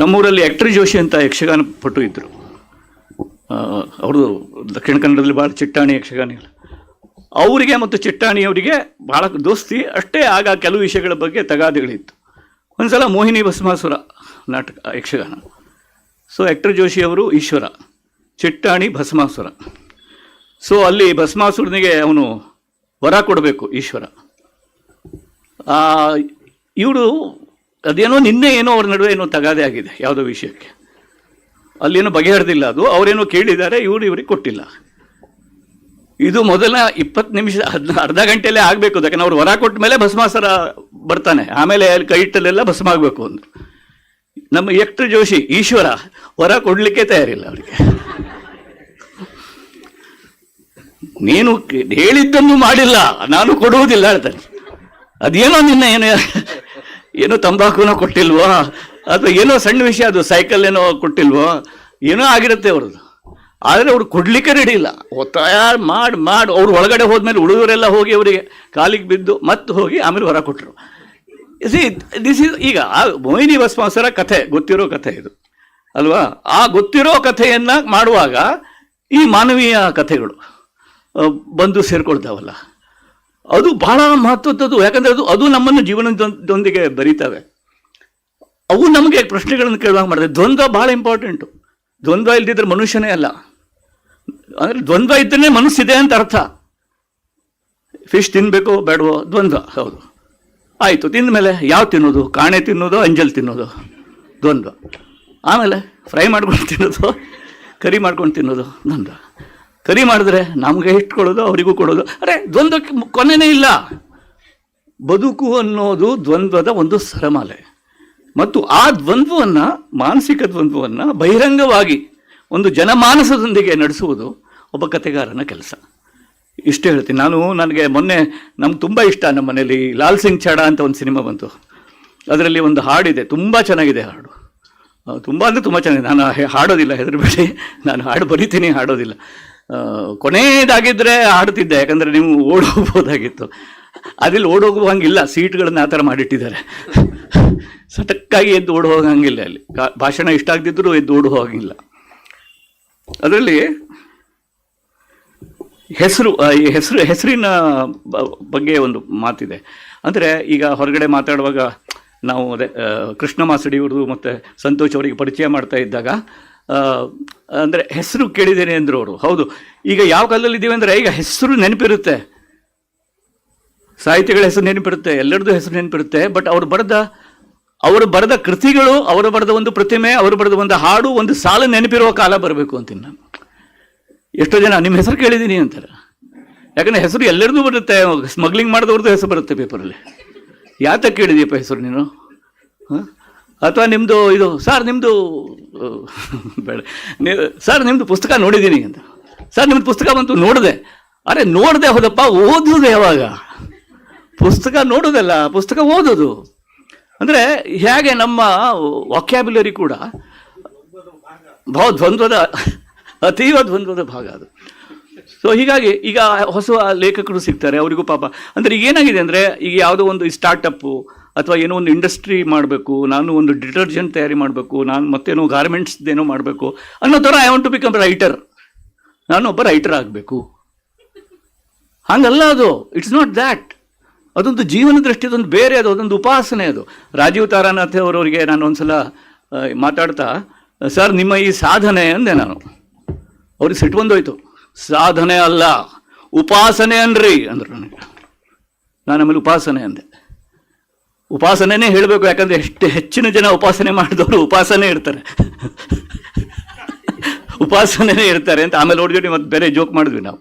ನಮ್ಮೂರಲ್ಲಿ ಎಕ್ಟ್ರಿ ಜೋಶಿ ಅಂತ ಯಕ್ಷಗಾನ ಪಟು ಇದ್ದರು ಅವ್ರದ್ದು ದಕ್ಷಿಣ ಕನ್ನಡದಲ್ಲಿ ಭಾಳ ಚಿಟ್ಟಾಣಿ ಯಕ್ಷಗಾನ ಇಲ್ಲ ಅವರಿಗೆ ಮತ್ತು ಚಿಟ್ಟಾಣಿಯವರಿಗೆ ಭಾಳ ದೋಸ್ತಿ, ಅಷ್ಟೇ ಆಗ ಕೆಲವು ವಿಷಯಗಳ ಬಗ್ಗೆ ತಗಾದೆಗಳಿತ್ತು. ಒಂದ್ಸಲ ಮೋಹಿನಿ ಭಸ್ಮಾಸುರ ನಾಟಕ, ಯಕ್ಷಗಾನ. ಸೊ ಜೋಶಿ ಅವರು ಈಶ್ವರ, ಚಿಟ್ಟಾಣಿ ಭಸ್ಮಾಸುರ. ಸೊ ಅಲ್ಲಿ ಭಸ್ಮಾಸುರನಿಗೆ ಅವನು ವರ ಕೊಡಬೇಕು ಈಶ್ವರ. ಇವರು ಅದೇನೋ ನಿನ್ನೆ ಏನೋ ಅವ್ರ ನಡುವೆ ಏನೋ ತಗಾದೆ ಆಗಿದೆ ಯಾವುದೋ ವಿಷಯಕ್ಕೆ. ಅಲ್ಲೇನೋ ಬಗೆಹರಿದಿಲ್ಲ ಅದು, ಅವರೇನೋ ಕೇಳಿದ್ದಾರೆ, ಇವರು ಇವ್ರಿಗೆ ಕೊಟ್ಟಿಲ್ಲ. ಇದು ಮೊದಲ ಇಪ್ಪತ್ತು ನಿಮಿಷ, ಹದ್, ಅರ್ಧ ಗಂಟೆಯಲ್ಲೇ ಆಗಬೇಕು ಯಾಕಂದ್ರೆ ಅವ್ರು ವರ ಕೊಟ್ಟ ಮೇಲೆ ಭಸ್ಮಾಸರ ಬರ್ತಾನೆ. ಆಮೇಲೆ ಅಲ್ಲಿ ಕೈ ಇಟ್ಟಲ್ಲೆಲ್ಲ ಭಸ್ಮ ಆಗಬೇಕು ಅಂದರು. ನಮ್ಮ ಎಕ್ಟ್ರ ಜೋಶಿ, ಈಶ್ವರ, ವರ ಕೊಡಲಿಕ್ಕೆ ತಯಾರಿಲ್ಲ ಅವರಿಗೆ. ನೀನು ಹೇಳಿದ್ದನ್ನು ಮಾಡಿಲ್ಲ, ನಾನು ಕೊಡುವುದಿಲ್ಲ, ಹೇಳ್ತಾನೆ. ಅದೇನೋ ನಿನ್ನ ಏನೋ ಏನೋ ತಂಬಾಕುನೋ ಕೊಟ್ಟಿಲ್ವೋ? ಅಥವಾ ಏನೋ ಸಣ್ಣ ವಿಷಯ ಅದು ಸೈಕಲ್ ಏನೋ ಕೊಟ್ಟಿಲ್ವೋ? ಏನೋ ಆಗಿರುತ್ತೆ ಅವ್ರದ್ದು. ಆದರೆ ಅವ್ರು ಕೊಡ್ಲಿಕ್ಕೆ ರೆಡಿ ಇಲ್ಲ. ಒತ್ತಾಯ ಮಾಡಿ ಮಾಡಿ, ಅವ್ರು ಒಳಗಡೆ ಹೋದ್ಮೇಲೆ ಹುಡುಗರೆಲ್ಲ ಹೋಗಿ ಅವರಿಗೆ ಕಾಲಿಗೆ ಬಿದ್ದು ಮತ್ತೆ ಹೋಗಿ ಆಮೇಲೆ ಹೊರ ಕೊಟ್ಟರು ಸಿ ದಿಸ್ ಇಸ್ ಈಗ ಆ ಮೋಹಿನಿ ಭಸ್ಮಾಸರ ಕಥೆ, ಗೊತ್ತಿರೋ ಕಥೆ ಇದು. ಅಲ್ವಾ? ಆ ಗೊತ್ತಿರೋ ಕಥೆಯನ್ನ ಮಾಡುವಾಗ ಈ ಮಾನವೀಯ ಕಥೆಗಳು ಬಂದು ಸೇರ್ಕೊಳ್ತಾವಲ್ಲ. ಅದು ಬಹಳ ಮಹತ್ವದ್ದು ಯಾಕಂದ್ರೆ ಅದು ಅದು ನಮ್ಮನ್ನು ಜೀವನದೊಂದಿಗೆ ಬರೀತವೆ. ಅವು ನಮಗೆ ಪ್ರಶ್ನೆಗಳನ್ನು ಕೇಳುವಾಗ ಮಾಡಿದೆ ದ್ವಂದ್ವ ಬಹಳ ಇಂಪಾರ್ಟೆಂಟು ದ್ವಂದ್ವ ಇಲ್ದಿದ್ರೆ ಮನುಷ್ಯನೇ ಅಲ್ಲ. ಅಂದರೆ ದ್ವಂದ್ವ ಇದ್ದರೆ ಮನಸ್ಸಿದೆ ಅಂತ ಅರ್ಥ. ಫಿಶ್ ತಿನ್ನಬೇಕು ಬೇಡವೋ? ದ್ವಂದ್ವ. ಹೌದು. ಆಯಿತು ತಿಂದ ಮೇಲೆ ಯಾವ ತಿನ್ನೋದು? ಕಾಣೆ ತಿನ್ನೋದು, ಅಂಜಲ್ ತಿನ್ನೋದು? ದ್ವಂದ್ವ. ಆಮೇಲೆ ಫ್ರೈ ಮಾಡ್ಕೊಂಡು ತಿನ್ನೋದು, ಕರಿ ಮಾಡ್ಕೊಂಡು ತಿನ್ನೋದು? ದ್ವಂದ್ವ. ಕರಿ ಮಾಡಿದ್ರೆ ನಮಗೆ ಇಟ್ಕೊಳ್ಳೋದು, ಅವರಿಗೂ ಕೊಡೋದು. ಅರೆ, ದ್ವಂದ್ವಕ್ಕೆ ಕೊನೆಯೇ ಇಲ್ಲ. ಬದುಕು ಅನ್ನೋದು ದ್ವಂದ್ವದ ಒಂದು ಸರಮಾಲೆ. ಮತ್ತು ಆ ದ್ವಂದ್ವವನ್ನು, ಮಾನಸಿಕ ದ್ವಂದ್ವವನ್ನು ಬಹಿರಂಗವಾಗಿ ಒಂದು ಜನಮಾನಸದೊಂದಿಗೆ ನಡೆಸುವುದು ಒಬ್ಬ ಕಥೆಗಾರನ ಕೆಲಸ. ಇಷ್ಟೇ ಹೇಳ್ತೀನಿ. ನಾನು, ನನಗೆ ಮೊನ್ನೆ ನಮ್ಗೆ ತುಂಬ ಇಷ್ಟ ನಮ್ಮ ಮನೇಲಿ ಲಾಲ್ ಸಿಂಗ್ ಚಾಡ ಅಂತ ಒಂದು ಸಿನಿಮಾ ಬಂತು. ಅದರಲ್ಲಿ ಒಂದು ಹಾಡಿದೆ. ತುಂಬ ಚೆನ್ನಾಗಿದೆ ಹಾಡು. ತುಂಬ ಅಂದರೆ ತುಂಬ ಚೆನ್ನಾಗಿದೆ. ನಾನು ಹಾಡೋದಿಲ್ಲ, ಹೆದರಬೇಡಿ. ನಾನು ಹಾಡು ಬರಿತೀನಿ, ಹಾಡೋದಿಲ್ಲ. ಕೊನೆಯದಾಗಿದ್ದರೆ ಆಡ್ತಿದ್ದೆ ಯಾಕಂದರೆ ನೀವು ಓಡೋಗ್ಬೋದಾಗಿತ್ತು. ಅದಿಲ್ಲಿ ಓಡೋಗುವ ಹಂಗಿಲ್ಲ ಸೀಟ್ಗಳನ್ನ ಆ ಥರ ಮಾಡಿಟ್ಟಿದ್ದಾರೆ. ಸಟಕ್ಕಾಗಿ ಎದ್ದು ಓಡ್ ಹೋಗಂಗಿಲ್ಲ ಅಲ್ಲಿ ಭಾಷಣ ಇಷ್ಟ ಆಗದಿದ್ದರೂ ಎದ್ದು ಓಡ್ ಹೋಗಂಗಿಲ್ಲ ಅದರಲ್ಲಿ ಹೆಸರು ಈ ಹೆಸರು, ಹೆಸರಿನ ಬಗ್ಗೆ ಒಂದು ಮಾತಿದೆ. ಅಂದರೆ ಈಗ ಹೊರಗಡೆ ಮಾತಾಡುವಾಗ ನಾವು ಅದೇ ಕೃಷ್ಣ ಮಾಸಡಿ ಮತ್ತು ಸಂತೋಷ್ ಅವರಿಗೆ ಪರಿಚಯ ಮಾಡ್ತಾ ಇದ್ದಾಗ ಅಂದರೆ ಹೆಸರು ಕೇಳಿದ್ದೇನೆ ಅಂದರು ಅವರು. ಹೌದು. ಈಗ ಯಾವ ಕಾಲದಲ್ಲಿ ಇದ್ದೀವಿ ಅಂದರೆ ಈಗ ಹೆಸರು ನೆನಪಿರುತ್ತೆ. ಸಾಹಿತಿಗಳ ಹೆಸರು ನೆನಪಿರುತ್ತೆ, ಎಲ್ಲರದ್ದು ಹೆಸರು ನೆನಪಿರುತ್ತೆ ಬಟ್ ಅವರು ಬರೆದ ಅವರು ಬರೆದ ಕೃತಿಗಳು, ಅವರು ಬರೆದ ಒಂದು ಪ್ರತಿಮೆ, ಅವರು ಬರೆದ ಒಂದು ಹಾಡು, ಒಂದು ಸಾಲು ನೆನಪಿರುವ ಕಾಲ ಬರಬೇಕು ಅಂತೀನಿ ನಾನು. ಎಷ್ಟೋ ಜನ, ನಿಮ್ಮ ಹೆಸರು ಕೇಳಿದ್ದೀನಿ ಅಂತಾರೆ. ಯಾಕಂದರೆ ಹೆಸರು ಎಲ್ಲರದ್ದು ಬರುತ್ತೆ ಸ್ಮಗ್ಲಿಂಗ್ ಮಾಡಿದವ್ರದ್ದು ಹೆಸರು ಬರುತ್ತೆ ಪೇಪರಲ್ಲಿ ಯಾತಕ್ಕೆ ಕೇಳಿದೀಯಪ್ಪ ಹೆಸರು ನೀನು? ಹಾಂ? ಅಥವಾ ನಿಮ್ಮದು ಇದು ಸರ್ ನಿಮ್ಮದು ಬೇಡ. ನೀವು, ಸರ್ ನಿಮ್ಮದು ಪುಸ್ತಕ ನೋಡಿದ್ದೀನಿ ಅಂತ. ಸರ್ ನಿಮ್ಮದು ಪುಸ್ತಕ ಬಂತು, ನೋಡಿದೆ. ಅರೆ, ನೋಡಿದೆ ಹೋದಪ್ಪ, ಓದೋದು ಯಾವಾಗ? ಪುಸ್ತಕ ನೋಡೋದಲ್ಲ, ಪುಸ್ತಕ ಓದೋದು. ಅಂದರೆ, ಹೇಗೆ ನಮ್ಮ ವಾಕ್ಯಾಬ್ಯುಲರಿ ಕೂಡ ಭಾವದ್ವಂದ್ವದ ಅತೀವ ದ್ವಂದ್ವದ ಭಾಗ ಅದು. ಸೊ ಹೀಗಾಗಿ ಈಗ ಹೊಸ ಲೇಖಕರು ಸಿಗ್ತಾರೆ, ಅವರಿಗೂ ಪಾಪ. ಅಂದರೆ ಈಗ ಏನಾಗಿದೆ ಅಂದರೆ, ಈಗ ಯಾವುದೋ ಒಂದು ಸ್ಟಾರ್ಟಪ್ಪು ಅಥವಾ ಏನೋ ಒಂದು ಇಂಡಸ್ಟ್ರಿ ಮಾಡಬೇಕು, ನಾನು ಒಂದು ಡಿಟರ್ಜೆಂಟ್ ತಯಾರಿ ಮಾಡಬೇಕು, ನಾನು ಮತ್ತೇನೋ ಗಾರ್ಮೆಂಟ್ಸ್ದೇನೋ ಮಾಡಬೇಕು ಅನ್ನೋ ಥರ I want to become writer ನಾನು ಒಬ್ಬ ರೈಟರ್ ಆಗಬೇಕು. ಹಾಗಲ್ಲ ಅದು. ಇಟ್ಸ್ ನಾಟ್ ದ್ಯಾಟ್ ಅದೊಂದು ಜೀವನ ದೃಷ್ಟಿ ಅದೊಂದು ಬೇರೆ ಅದು, ಅದೊಂದು ಉಪಾಸನೆ ಅದು. ರಾಜೀವ್ ತಾರಾನಾಥ್ ಅವರವರಿಗೆ ನಾನು ಒಂದು ಸಲ ಮಾತಾಡ್ತಾ, ಸರ್, ನಿಮ್ಮ ಈ ಸಾಧನೆ, ಅಂದೆ ನಾನು. ಅವ್ರಿಗೆ ಸಿಟ್ಟು ಬಂದೋಯ್ತು. ಸಾಧನೆ ಅಲ್ಲ, ಉಪಾಸನೆ ಅನ್ರಿ, ಅಂದರು ನನಗೆ. ನಾನು ಆಮೇಲೆ ಉಪಾಸನೆ ಅಂದೆ. ಉಪಾಸನೆನೇ ಹೇಳಬೇಕು, ಯಾಕಂದ್ರೆ ಎಷ್ಟು ಹೆಚ್ಚಿನ ಜನ ಉಪಾಸನೆ ಮಾಡಿದವರು ಉಪಾಸನೆ ಇರ್ತಾರೆ. ಉಪಾಸನೆನೇ ಇರ್ತಾರೆ ಅಂತ ಆಮೇಲೆ ನೋಡಿದ್ವಿ, ಮತ್ತೆ ಬೇರೆ ಜೋಕ್ ಮಾಡಿದ್ವಿ ನಾವು.